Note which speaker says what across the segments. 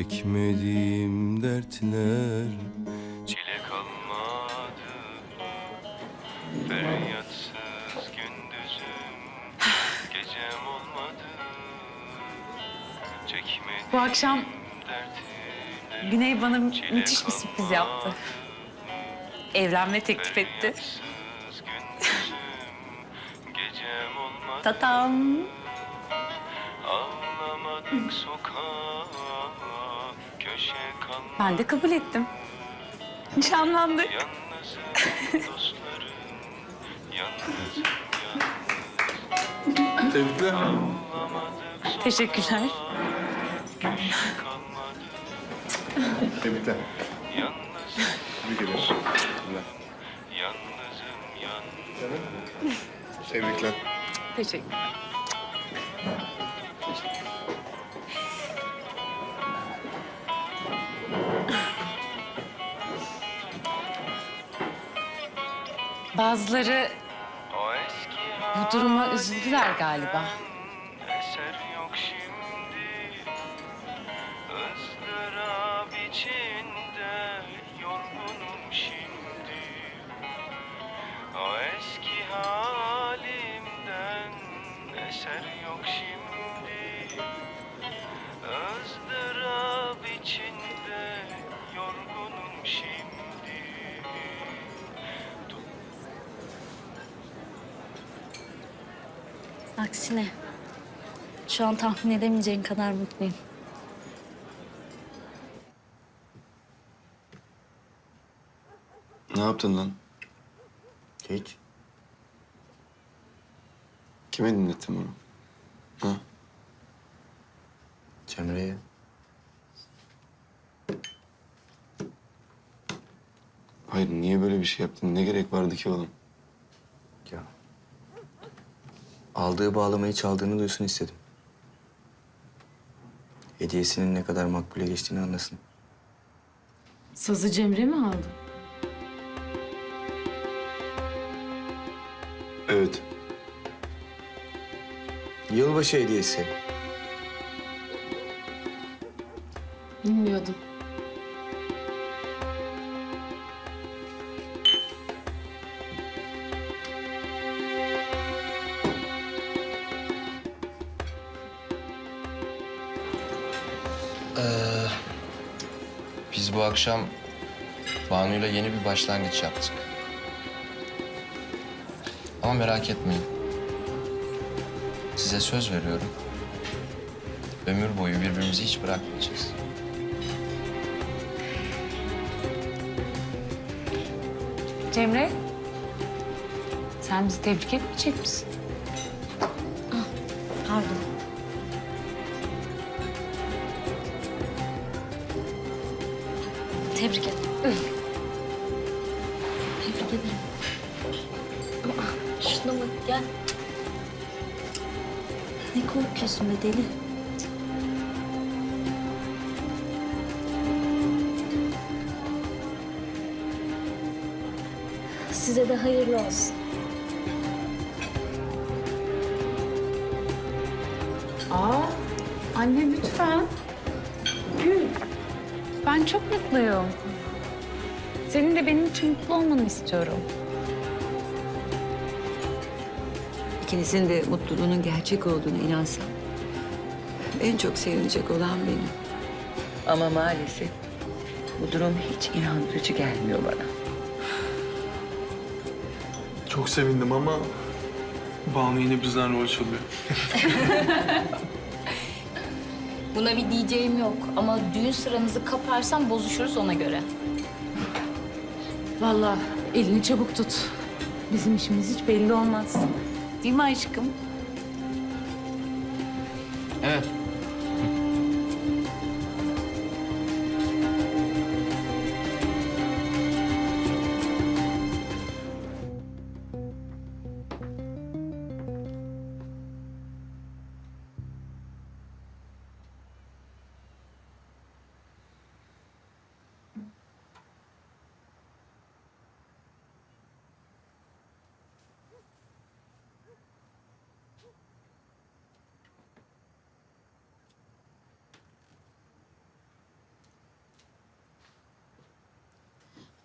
Speaker 1: Çekmediğim dertler. Çile kalmadı Feryatsız gündüzüm. Gecem olmadı. Çekmediğim
Speaker 2: Bu akşam
Speaker 1: dertler.
Speaker 2: Güney bana mü- müthiş bir sürpriz yaptı. Evlenme teklif etti. Tatam.
Speaker 1: Ağlamadık sokak
Speaker 2: Ben de kabul ettim. Nişanlandık.
Speaker 3: Tebrikler.
Speaker 2: Teşekkürler.
Speaker 3: Tebrikler. Tebrik ederiz. Tebrikler.
Speaker 2: Teşekkürler. Bazıları bu duruma üzüldüler galiba.
Speaker 4: Aksine şu an tahmin edemeyeceğin kadar mutluyum.
Speaker 5: Ne yaptın lan?
Speaker 6: Hiç.
Speaker 5: Kime dinlettin bunu? Ha?
Speaker 6: Cemre'ye.
Speaker 5: Hayır niye böyle bir şey yaptın? Ne gerek vardı ki oğlum?
Speaker 6: Aldığı bağlamayı çaldığını duysun istedim. Hediyesinin ne kadar makbule geçtiğini anlasın.
Speaker 2: Sazı Cemre mi aldı?
Speaker 5: Evet.
Speaker 6: Yılbaşı hediyesi.
Speaker 2: Bilmiyordum.
Speaker 7: Biz bu akşam Banu'yla yeni bir başlangıç yaptık. Ama merak etmeyin. Size söz veriyorum. Ömür boyu birbirimizi hiç bırakmayacağız.
Speaker 2: Cemre, sen bizi tebrik etmeyecek misin?
Speaker 4: Pardon. Tebrik ederim. Tebrik ederim. Ama şuna bak gel. Ne korkuyorsun be deli? Size de hayırlı olsun.
Speaker 2: Aa, anne lütfen. Gül. Ben çok mutluyum. Senin de benim için mutlu olmanı istiyorum.
Speaker 8: İkinizin de mutluluğunun gerçek olduğuna inansam en çok sevinecek olan benim. Ama maalesef bu durum hiç inandırıcı gelmiyor bana.
Speaker 3: Çok sevindim ama Banu yine bizden rol çalıyor.
Speaker 9: Buna bir diyeceğim yok ama düğün sıranızı kaparsam bozuşuruz ona göre.
Speaker 2: Vallahi elini çabuk tut. Bizim işimiz hiç belli olmaz. Değil mi aşkım?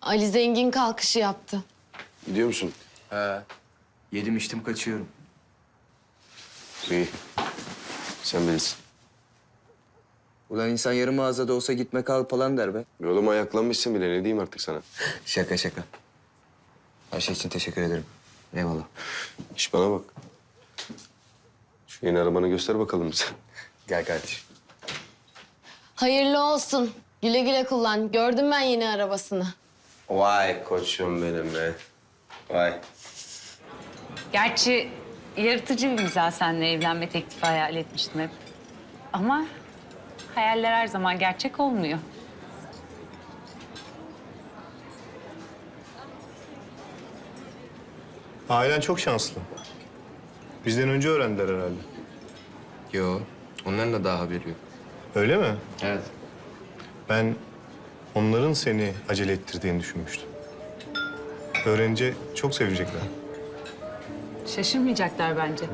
Speaker 10: Ali zengin kalkışı yaptı.
Speaker 5: Gidiyor musun?
Speaker 6: He. Yedim içtim kaçıyorum.
Speaker 5: İyi. Sen bilirsin.
Speaker 6: Ulan insan yarım mağazada olsa gitme kal falan der be.
Speaker 5: Yoluma ayaklanmışsın bile ne diyeyim artık sana.
Speaker 6: Şaka şaka. Her şey için teşekkür ederim. Eyvallah.
Speaker 5: İş bana bak. Şu yeni arabanı göster bakalım bize.
Speaker 6: Gel kardeşim.
Speaker 10: Hayırlı olsun. Güle güle kullan. Gördüm ben yeni arabasını.
Speaker 5: Vay koçum benim be. Vay.
Speaker 2: Gerçi yaratıcı bir güzel seninle evlenme teklifi hayal etmiştim hep. Ama hayaller her zaman gerçek olmuyor.
Speaker 11: Ailen çok şanslı. Bizden önce öğrendiler herhalde.
Speaker 7: Yo, onların da daha haberi yok.
Speaker 11: Öyle mi?
Speaker 7: Evet.
Speaker 11: Ben onların seni acele ettirdiğini düşünmüştüm. Öğrenince çok sevecekler.
Speaker 2: Şaşırmayacaklar bence.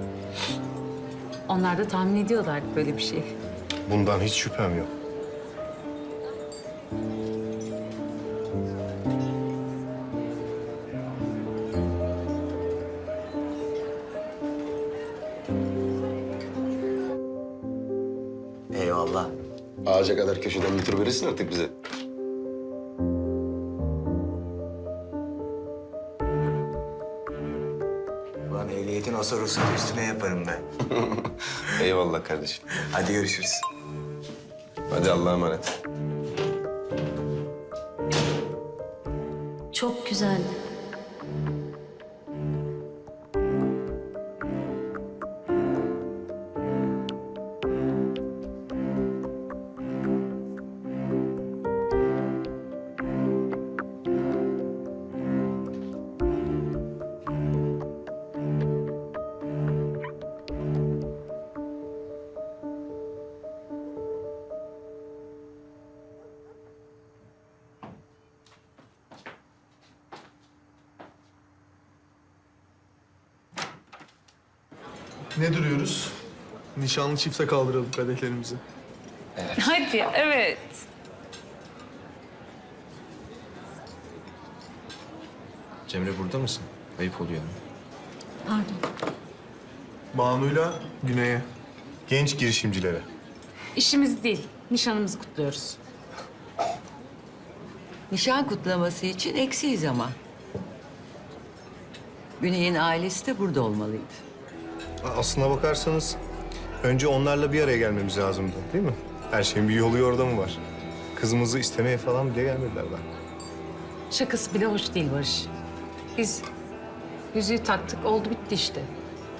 Speaker 2: Onlar da tahmin ediyorlar böyle bir şey.
Speaker 11: Bundan hiç şüphem yok.
Speaker 6: Eyvallah.
Speaker 5: Ağaca kadar köşeden bir tur verirsin artık bize.
Speaker 6: Ehliyetin asarosunu üstüne yaparım ben.
Speaker 5: Eyvallah kardeşim.
Speaker 6: Hadi görüşürüz.
Speaker 5: Hadi Allah'a emanet.
Speaker 4: Çok güzel.
Speaker 3: Ne duruyoruz? Nişanlı çifte kaldıralım kadehlerimizi.
Speaker 2: Hadi evet.
Speaker 7: Cemre burada mısın? Ayıp oluyor.
Speaker 4: Pardon.
Speaker 3: Banu'yla Güney'e.
Speaker 11: Genç girişimcilere.
Speaker 2: İşimiz değil, nişanımızı kutluyoruz.
Speaker 8: Nişan kutlaması için eksiyiz ama. Güney'in ailesi de burada olmalıydı.
Speaker 11: Aslına bakarsanız önce onlarla bir araya gelmemiz lazımdı değil mi? Her şeyin bir yolu yordamı var. Kızımızı istemeye falan bile gelmediler daha.
Speaker 2: Şakası bile hoş değil Barış. Biz yüzüğü taktık, oldu bitti işte.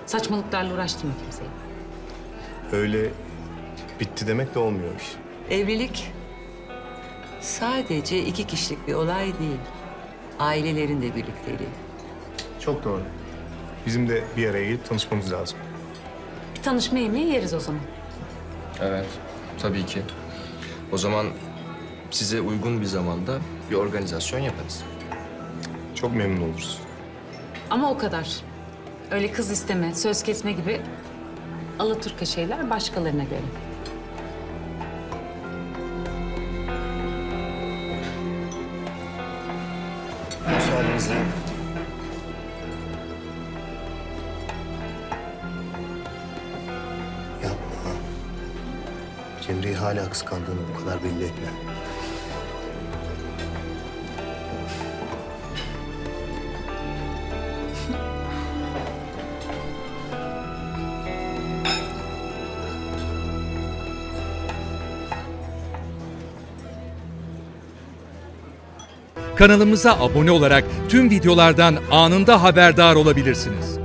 Speaker 2: Saçmalıklarla uğraştırma kimseyi.
Speaker 11: Öyle bitti demek de olmuyor iş.
Speaker 8: Evlilik sadece iki kişilik bir olay değil. Ailelerin de birlikteliği.
Speaker 11: Çok doğru. Bizim de bir araya gelip tanışmamız lazım.
Speaker 2: Bir tanışma yemeği yeriz o zaman.
Speaker 7: Evet, tabii ki. O zaman size uygun bir zamanda bir organizasyon yaparız.
Speaker 11: Çok memnun oluruz.
Speaker 2: Ama o kadar. Öyle kız isteme, söz kesme gibi alaturka şeyler başkalarına göre.
Speaker 11: Müsaadenizle. Hala kıskandığını bu kadar belli etme.
Speaker 12: Kanalımıza abone olarak tüm videolardan anında haberdar olabilirsiniz.